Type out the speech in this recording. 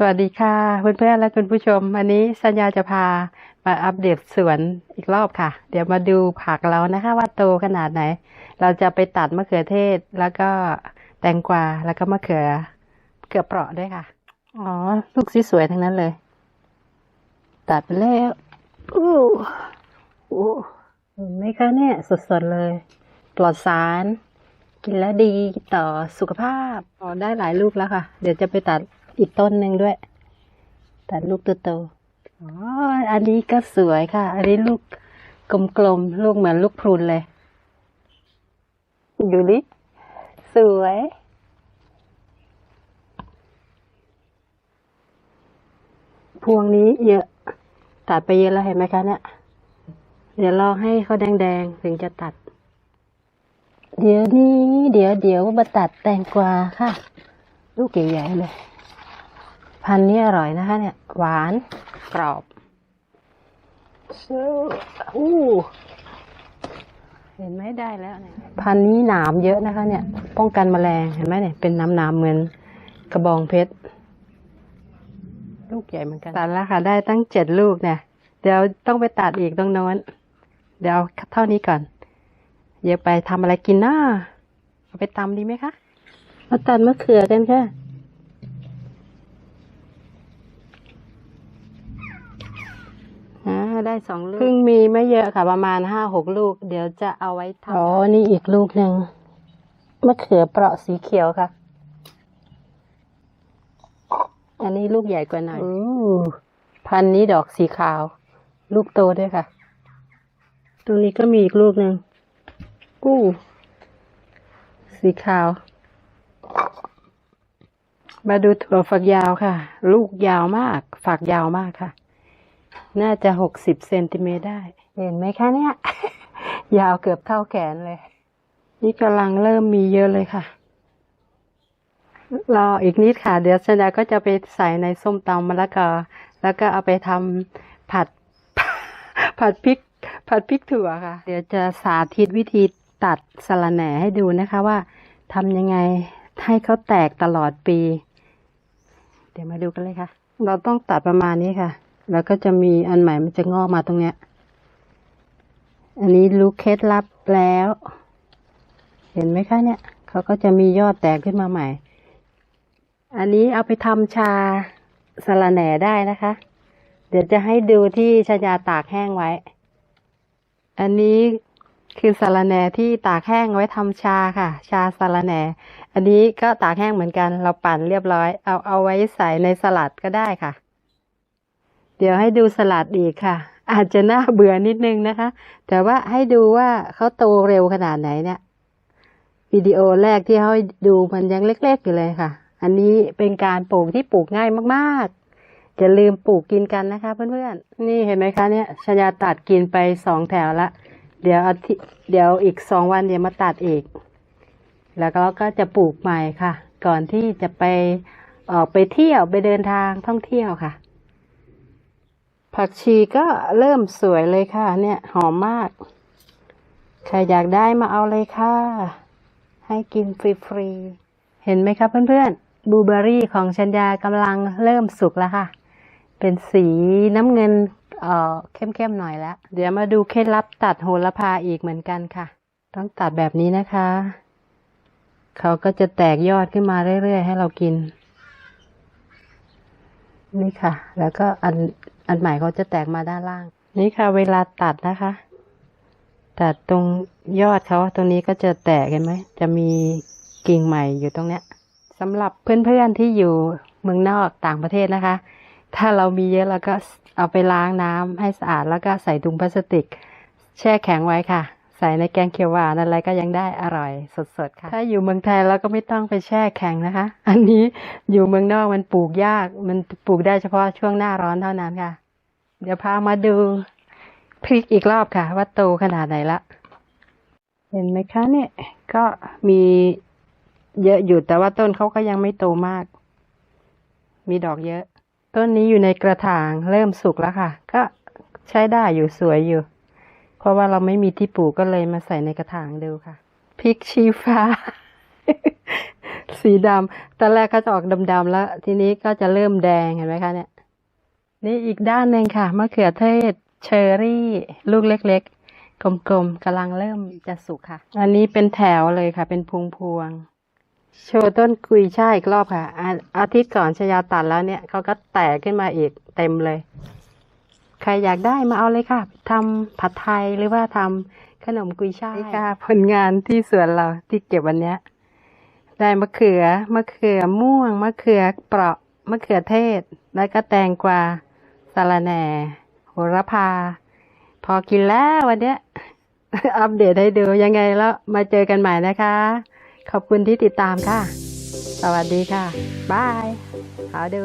สวัสดีค่ะเพื่อนๆและคุณผู้ชมวันนี้สัญญาจะพามาอัปเดตสวนอีกรอบค่ะ เดี๋ยวมาดูผักเรานะคะ ว่าโตขนาดไหน เราจะไปตัดมะเขือเทศแล้วก็แตงกวาแล้วก็มะเขือเขือเปราะด้วยค่ะ อ๋อ ลูกสีสวยทั้งนั้นเลย ตัดไปแล้วอู้อู้เห็นไหมคะเนี่ยสดๆเลย ปลอดสาร กินแล้วดีต่อสุขภาพอ๋อได้หลายลูกแล้วค่ะ เดี๋ยวจะไปตัด อีกต้นหนึ่งด้วยตัดลูกโตๆอ๋อ อันนี้ก็สวยค่ะ อันนี้ลูกกลมๆ ลูกเหมือนลูกพรุนเลย ดูดิ สวย พวงนี้เยอะ ตัดไปเยอะแล้วเห็นไหมคะเนี่ยเดี๋ยวรอให้เขาแดงๆ ถึงจะตัด เดี๋ยวนี้ เดี๋ยวเดี๋ยวมาตัดแตงกวาค่ะ ลูกใหญ่ๆเลย พันธุ์นี้อร่อยนะคะ เนี่ย หวานกรอบ อู้เห็นไหมได้แล้วเนี่ยพันธุ์นี้หนามเยอะนะคะ เนี่ย ป้องกันแมลงเห็นไหมเนี่ยเป็นน้ำน้ำๆเหมือนกระบองเพชรลูกใหญ่เหมือนกันตัดแล้วค่ะ ได้ตั้งเจ็ดลูกเนี่ย เดี๋ยวต้องไปตัดอีกตรงโน้นเดี๋ยวเอาเท่านี้ก่อนเดี๋ยวไปทำอะไรกินนะเอาไปตำดีไหมคะมาตัดมะเขือกันค่ะ อ่าได้สองลูกเพิ่งมีไม่เยอะค่ะ ประมาณห้าหกลูก เดี๋ยวจะเอาไว้ทำอ๋อ นี่อีกลูกหนึ่งมะเขือเปราะสีเขียวค่ะ อันนี้ลูกใหญ่กว่าหน่อยพันธุ์นี้ดอกสีขาว ลูกโตด้วยค่ะ ตรงนี้ก็มีอีกลูกหนึ่งกู้สีขาว มาดูถั่วฝักยาวค่ะ ลูกยาวมาก ฝักยาวมากค่ะ น่าจะหกสิบเซนติเมตรได้ เห็นไหมคะเนี่ย ยาวเกือบเท่าแขนเลย นี่กำลังเริ่มมีเยอะเลยค่ะ รออีกนิดค่ะ เดี๋ยวชนาก็จะไปใส่ในส้มตำมะละกอแล้วก็เอาไปทำผัด ผัดพริก ผัดพริกถั่วค่ะ เดี๋ยวจะสาธิตวิธีตัดสะระแหน่ให้ดูนะคะว่าทำยังไงให้เขาแตกตลอดปี เดี๋ยวมาดูกันเลยค่ะ เราต้องตัดประมาณนี้ค่ะ แล้วก็จะมีอันใหม่มันจะงอกมาตรงเนี้ย อันนี้รู้เคล็ดลับแล้ว เห็นไหมคะเนี่ยเขาก็จะมียอดแตกขึ้นมาใหม่ อันนี้เอาไปทำชาสะระแหน่ได้นะคะ เดี๋ยวจะให้ดูที่ชายาตากแห้งไว้ อันนี้คือสะระแหน่ที่ตากแห้งไว้ทำชาค่ะ ชาสะระแหน่ อันนี้ก็ตากแห้งเหมือนกัน เราปั่นเรียบร้อย เอาเอาไว้ใส่ในสลัดก็ได้ค่ะ เดี๋ยวให้ดูสลัดอีกค่ะ อาจจะน่าเบื่อนิดนึงนะคะ แต่ว่าให้ดูว่าเขาโตเร็วขนาดไหนเนี่ยวิดีโอแรกที่เขาให้ดูมันยังเล็ก ๆ อยู่เลยค่ะ อันนี้เป็นการปลูกที่ปลูกง่ายมากๆจะลืมปลูกกินกันนะคะเพื่อนๆ นี่เห็นไหมคะเนี่ยชยาตัดกินไปสองแถวละ เดี๋ยวอาทิเดี๋ยวอีกสองวันเดี๋ยวมาตัดอีก แล้วก็ก็จะปลูกใหม่ค่ะ ก่อนที่จะไปออกไปเที่ยวไปเดินทางท่องเที่ยวค่ะ ผักชีก็เริ่มสวยเลยค่ะ เนี่ยหอมมาก ใครอยากได้มาเอาเลยค่ะ ให้กินฟรีๆ เห็นไหมครับเพื่อนๆบลูเบอรี่ของชัญญากำลังเริ่มสุกแล้วค่ะ เป็นสีน้ำเงินเอ่อเข้มๆหน่อยแล้ว เดี๋ยวมาดูเคล็ดลับตัดโหระพาอีกเหมือนกันค่ะ ต้องตัดแบบนี้นะคะ เขาก็จะแตกยอดขึ้นมาเรื่อยๆ ให้เรากิน นี่ค่ะ แล้วก็อัน อันใหม่เขาจะแตกมาด้านล่าง นี่ค่ะ เวลาตัดนะคะ ตัดตรงยอดเขาตรงนี้ก็จะแตกเห็นไหม จะมีกิ่งใหม่อยู่ตรงเนี้ยสำหรับเพื่อนๆที่อยู่เมืองนอกต่างประเทศนะคะ ถ้าเรามีเยอะเราก็เอาไปล้างน้ำให้สะอาดแล้วก็ใส่ถุงพลาสติก แช่แข็งไว้ค่ะ ใส่ในแกงเขียวหวานอะไรก็ยังได้อร่อยสดๆค่ะ ถ้าอยู่เมืองไทยเราก็ไม่ต้องไปแช่แข็งนะคะ อันนี้อยู่เมืองนอกมันปลูกยาก มันปลูกได้เฉพาะช่วงหน้าร้อนเท่านั้นค่ะ เดี๋ยวพามาดูพริกอีกรอบค่ะ ว่าโตขนาดไหนละ เห็นไหมคะเนี่ย ก็มีเยอะอยู่แต่ว่าต้นเขาก็ยังไม่โตมาก มีดอกเยอะ ต้นนี้อยู่ในกระถางเริ่มสุกแล้วค่ะ ก็ใช้ได้อยู่สวยอยู่ เพราะว่าเราไม่มีที่ปลูกก็เลยมาใส่ในกระถางดูค่ะพริกชี้ฟ้า สีดำตอนแรกก็จะออกดำๆแล้ว ทีนี้ก็จะเริ่มแดงเห็นไหมคะเนี่ย นี่อีกด้านหนึ่งค่ะมะเขือเทศเชอรี่ ลูกเล็กๆ กลมๆกำลังเริ่มจะสุกค่ะ อันนี้เป็นแถวเลยค่ะ เป็นพวงๆโชว์ต้นกุยช่ายอีกรอบค่ะอาอาทิตย์ก่อนชยาตัดแล้วเนี่ยเขาก็แตกขึ้นมาอีกเต็มเลย ใครอยากได้มาเอาเลยค่ะทำผัดไทยหรือว่าทำขนมกุยช่ายค่ะ ผลงานที่สวนเราที่เก็บวันเนี้ยได้มะเขือมะเขือม่วงมะเขือเปราะมะเขือเทศ แล้วก็แตงกวา สารแหน่โหระพา พอกินแล้ววันเนี้ย อัปเดตให้ดูยังไงแล้วมาเจอกันใหม่นะคะ ขอบคุณที่ติดตามค่ะ สวัสดีค่ะ บาย หาดู